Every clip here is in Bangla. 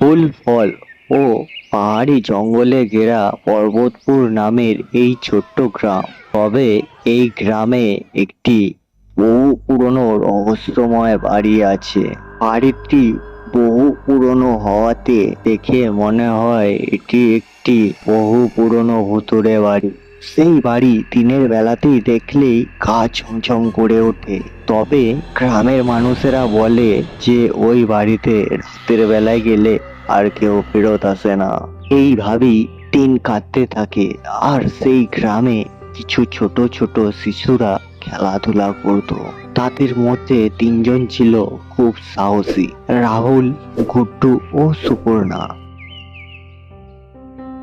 ফুল ফল ও পাহাড়ি জঙ্গলে ঘেরা পর্বতপুর নামের এই ছোট্ট গ্রাম। তবে এই গ্রামে একটি বহু পুরনো রহস্যময় বাড়ি আছে। বাড়িটি বহু পুরনো হওয়াতে দেখে মনে হয় এটি একটি বহু পুরনো ভুতুড়ে বাড়ি। সেই বাড়ি দিনের বেলাতেই দেখলেই গা ছমছম করে ওঠে। তবে গ্রামের মানুষেরা বলে যে, ওই বাড়িতে রাতের বেলায় গেলে আর কেউ ফেরত আসে না। এইভাবেই দিন কাটতে থাকে, আর সেই গ্রামে কিছু ছোট ছোট শিশুরা খেলাধুলা করত। তাদের মধ্যে তিনজন ছিল খুব সাহসী, রাহুল, গুড্ডু ও সুপর্ণা।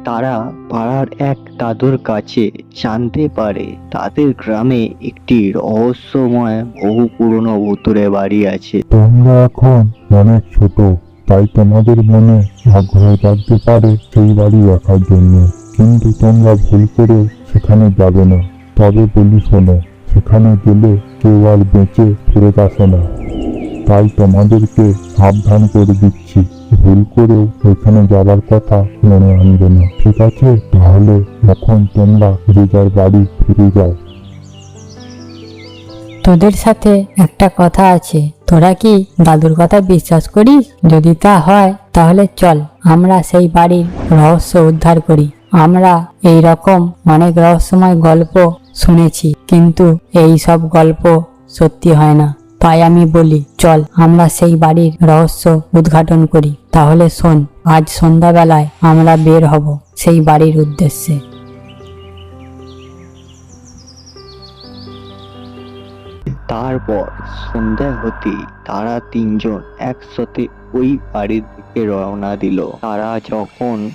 তারা পাড়ার এক দাদুর কাছে জানতে পারে তাদের গ্রামে একটি রহস্যময়, বহু পুরনো ভুতুরে বাড়ি আছে। তোমরা এখন অনেক ছোট। তাই তোমাদের মনে আগ্রহ জাগতে পারে সেই বাড়ি দেখার জন্য। কিন্তু তোমরা ভুল করে সেখানে যাবে না। তবে বলি শোনো, সেখানে গেলে কেউ আর বেঁচে ফেরত আসে না। তাই তোমাদেরকে সাবধান করে দিচ্ছি। ভুল করেও ওইখানে যাবার কথা মনে আনবে না। ঠিক আছে? তাহলে এখন তোমরা যে যার বাড়ি ফিরে যাও। তোদের সাথে একটা কথা আছে। তোরা কি দাদুর কথা বিশ্বাস করিস? যদি তা হয়, তাহলে চল, আমরা সেই বাড়ির রহস্য উদ্ধার করি। আমরা এই রকম অনেক রহস্যময় গল্প শুনেছি, কিন্তু এই সব গল্প সত্যি হয় না। তাই আমি বলি, চল, আমরা সেই বাড়ির রহস্য উদ্ঘাটন করি। তাহলে শোন, আজ সন্ধ্যাবেলায় আমরা বের হব সেই বাড়ির উদ্দেশ্যে। তারপর সন্ধ্যা হতেই তারা তিনজন একসাথে ওই বাড়ির দিকে রওনা দিল। তারা যখন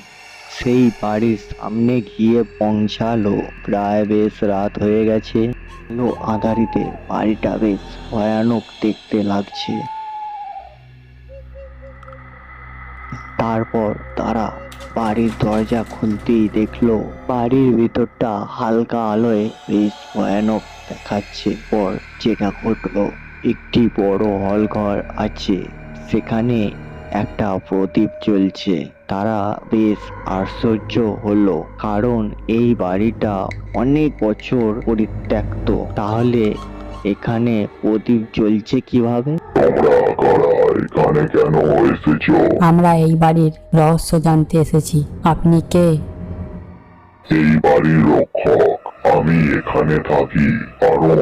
সেই বাড়ির সামনে গিয়ে পৌঁছালো, প্রায় বেশ রাত হয়ে গেছে। আলো আধারিতে বাড়িটা বেশ ভয়ানক দেখতে লাগছে। তারপর তারা বাড়ির দরজা খুলতেই দেখল বাড়ির ভিতরটা হালকা আলোয় বেশ ভয়ানক দেখাচ্ছে পর যেটা ঘটলো। একটি বড় হল ঘর আছে, সেখানে একটা প্রদীপ জ্বলছে। তারা বেশ আশ্চর্য হলো, কারণ এই বাড়িটা অনেক বছর পরিত্যক্ত। তাহলে এখানে প্রদীপ জ্বলছে কীভাবে? এখানে কেন এসেছ? আমরা এই বাড়ির রহস্য জানতে এসেছি। আপনি কে? এই বাড়ির রক্ষক। আমি এখানে থাকি কারণ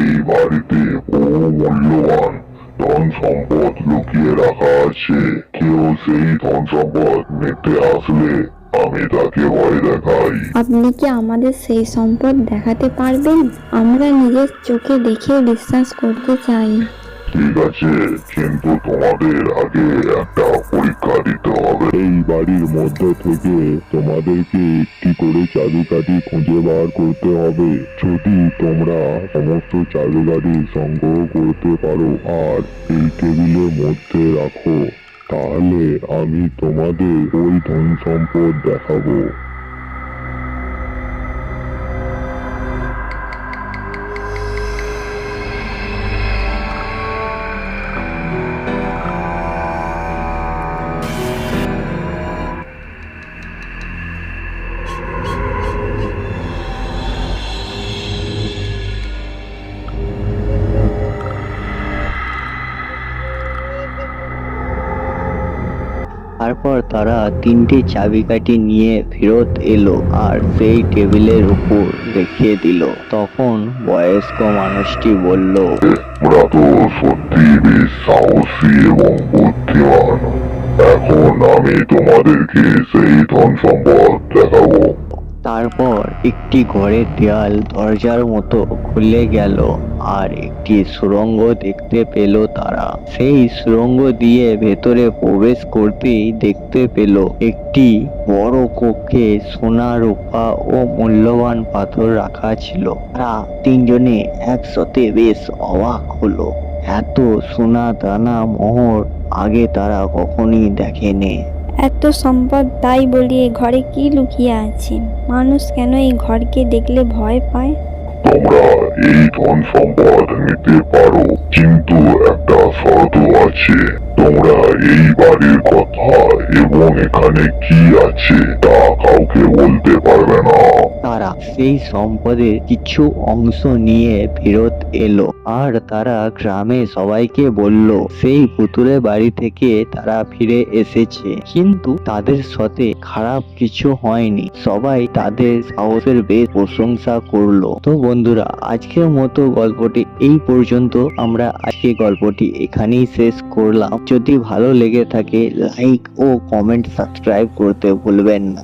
এই বাড়িতে বহু মূল্যবান ধন সম্পদ লুকিয়ে রাখা আছে। কেউ সেই ধন সম্পদ নিতে আসলে আমি তাকে ভয় দেখাই। আপনি কি আমাদের সেই সম্পদ দেখাতে পারবেন? আমরা নিজের চোখে দেখে বিশ্বাস করতে চাই। ঠিক আছে, কিন্তু তোমাদের আগে একটা পরীক্ষা দিতে হবে। এই বাড়ির মধ্যে থেকে তোমাদেরকে একটি করে চাবিকাঠি খুঁজে বার করতে হবে। যদি তোমরা সমস্ত চাবিকাঠি সংগ্রহ করতে পারো আর এই টেবিলের মধ্যে রাখো। তাহলে আমি তোমাদের ওই ধন সম্পদ দেখাবো। তারপর তারা তিনটে চাবিকাঠি নিয়ে ফেরত এলো আর সেই টেবিলের উপর দেখিয়ে দিল। তখন বয়স্ক মানুষটি বলল ওরা তো সত্যি বেশ সাহসী এবং বুদ্ধিমান। এখন আমি তোমাদেরকে সেই ধন সম্পদ দেখাবো। তারপর একটি ঘরের দেয়াল দরজার মতো খুলে গেল আর একটি সুড়ঙ্গ দেখতে পেল তারা। সেই সুড়ঙ্গ দিয়ে ভেতরে প্রবেশ করতেই দেখতে পেল একটি বড় কক্ষে সোনা, রূপা ও মূল্যবান পাথর রাখা ছিল। তারা তিনজনে একসাথে বেশ অবাক হলো। এত সোনা দানা মোহর আগে তারা কখনই দেখেনি। এত সম্পদ তাই বলি এই ঘরে কি লুকিয়ে আছে? মানুষ কেন এই ঘরকে দেখলে ভয় পায়? তোমরা এই ধন সম্পদ নিতে পারো, কিন্তু একটা শর্ত আছে। তোমরা এই বাড়ির কথা এবং এখানে কি আছে তা কাউকে বলতে পারবে না। তারা সেই সম্পদের কিছু অংশ নিয়ে ফেরত এলো আর তারা গ্রামে সবাইকে বলল, সেই পুতুলের বাড়ি থেকে তারা ফিরে এসেছে। কিন্তু তাদের সাথে খারাপ কিছু হয়নি। সবাই তাদের সাহসের বেশ প্রশংসা করল। তো বন্ধুরা, আজকের মতো গল্পটি এই পর্যন্ত। আমরা আজকে গল্পটি এখানেই শেষ করলাম। যদি ভালো লেগে থাকে লাইক ও কমেন্ট সাবস্ক্রাইব করতে ভুলবেন না।